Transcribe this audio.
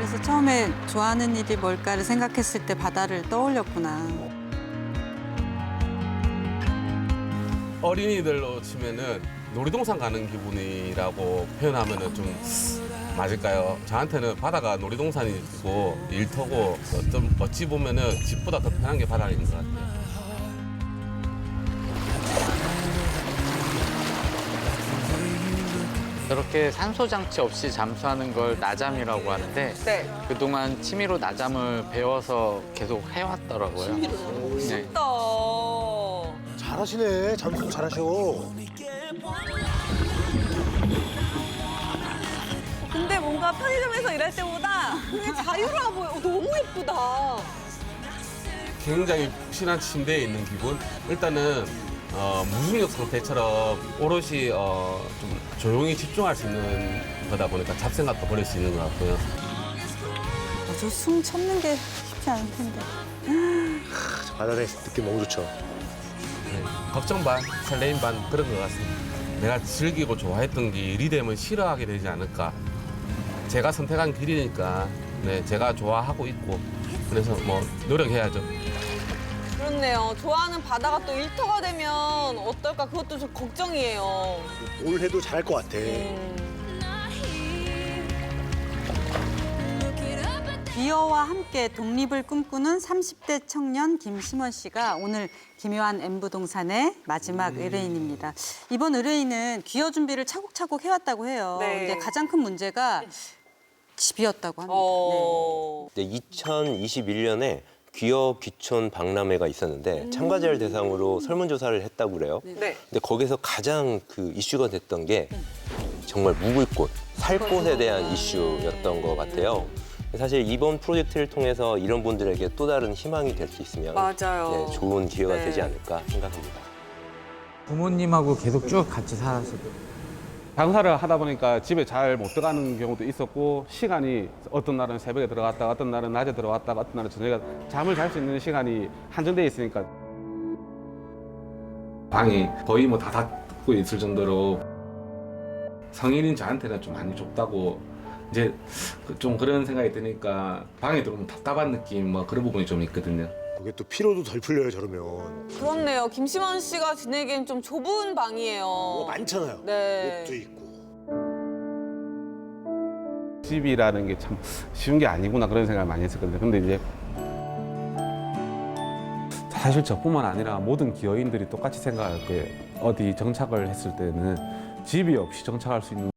그래서 처음에 좋아하는 일이 뭘까를 생각했을 때 바다를 떠올렸구나. 어린이들로 치면은 놀이동산 가는 기분이라고 표현하면은 좀 맞을까요? 저한테는 바다가 놀이동산이고 일터고 좀 어찌 보면은 집보다 더 편한 게 바다인 것 같아요. 저렇게 산소 장치 없이 잠수하는 걸 나잠이라고 하는데 네. 그동안 취미로 나잠을 배워서 계속 해왔더라고요. 네. 멋있다. 잘하시네. 잠수 잘하셔. 근데 뭔가 편의점에서 일할 때보다 자유로워 보여. 어, 너무 예쁘다. 굉장히 푹신한 침대에 있는 기분. 일단은 어, 무중력 상태처럼 오롯이 어, 좀 조용히 집중할 수 있는 거다 보니까 잡생각도 버릴 수 있는 것 같고요. 어, 저숨 참는 게 쉽지 않을 텐데. 바다의 느낌 너무 좋죠. 네, 걱정 반, 설레임 반 그런 것 같습니다. 내가 즐기고 좋아했던 게 일이 되면 싫어하게 되지 않을까. 제가 선택한 길이니까 네, 제가 좋아하고 있고 그래서 뭐 노력해야죠. 그렇네요. 좋아하는 바다가 또 일터가 되면 어떨까 그것도 좀 걱정이에요. 뭘 해도 잘할 것 같아. 음. 비어와 함께 독립을 꿈꾸는 30대 청년 김심원 씨가 오늘 기묘한 M부동산의 마지막 의뢰인입니다. 이번 의뢰인은 귀여 준비를 차곡차곡 해왔다고 해요. 네. 근데 가장 큰 문제가 집이었다고 합니다. 네. 어. 2021년에 귀여 귀촌 박람회가 있었는데 참가자를 대상으로 설문조사를 했다고 그래요. 네. 근데 거기서 가장 그 이슈가 됐던 게 정말 묵을 곳, 살 곳에 대한 이슈였던 것 같아요. 사실 이번 프로젝트를 통해서 이런 분들에게 또 다른 희망이 될 수 있으면 맞아요. 네, 좋은 기회가 네. 되지 않을까 생각합니다. 부모님하고 계속 쭉 같이 살았어요. 장사를 하다 보니까 집에 잘 못 들어가는 경우도 있었고 시간이 어떤 날은 새벽에 들어갔다가 어떤 날은 낮에 들어갔다가 어떤 날은 저녁에 잠을 잘 수 있는 시간이 한정돼 있으니까 방이 거의 뭐 다 닫고 있을 정도로 성인인 저한테는 좀 많이 좁다고 이제 그좀 그런 생각이 드니까 방에 들어오면 답답한 느낌 뭐 그런 부분이 좀 있거든요. 그게 또 피로도 덜 풀려요, 저러면. 그렇네요. 김심원 씨가 지내기엔 좀 좁은 방이에요. 뭐가 많잖아요. 네. 옷도 있고. 집이라는 게 참 쉬운 게 아니구나 그런 생각을 많이 했었거든요. 근데 이제 사실 저뿐만 아니라 모든 기여인들이 똑같이 생각할 게 어디 정착을 했을 때는 집이 없이 정착할 수 있는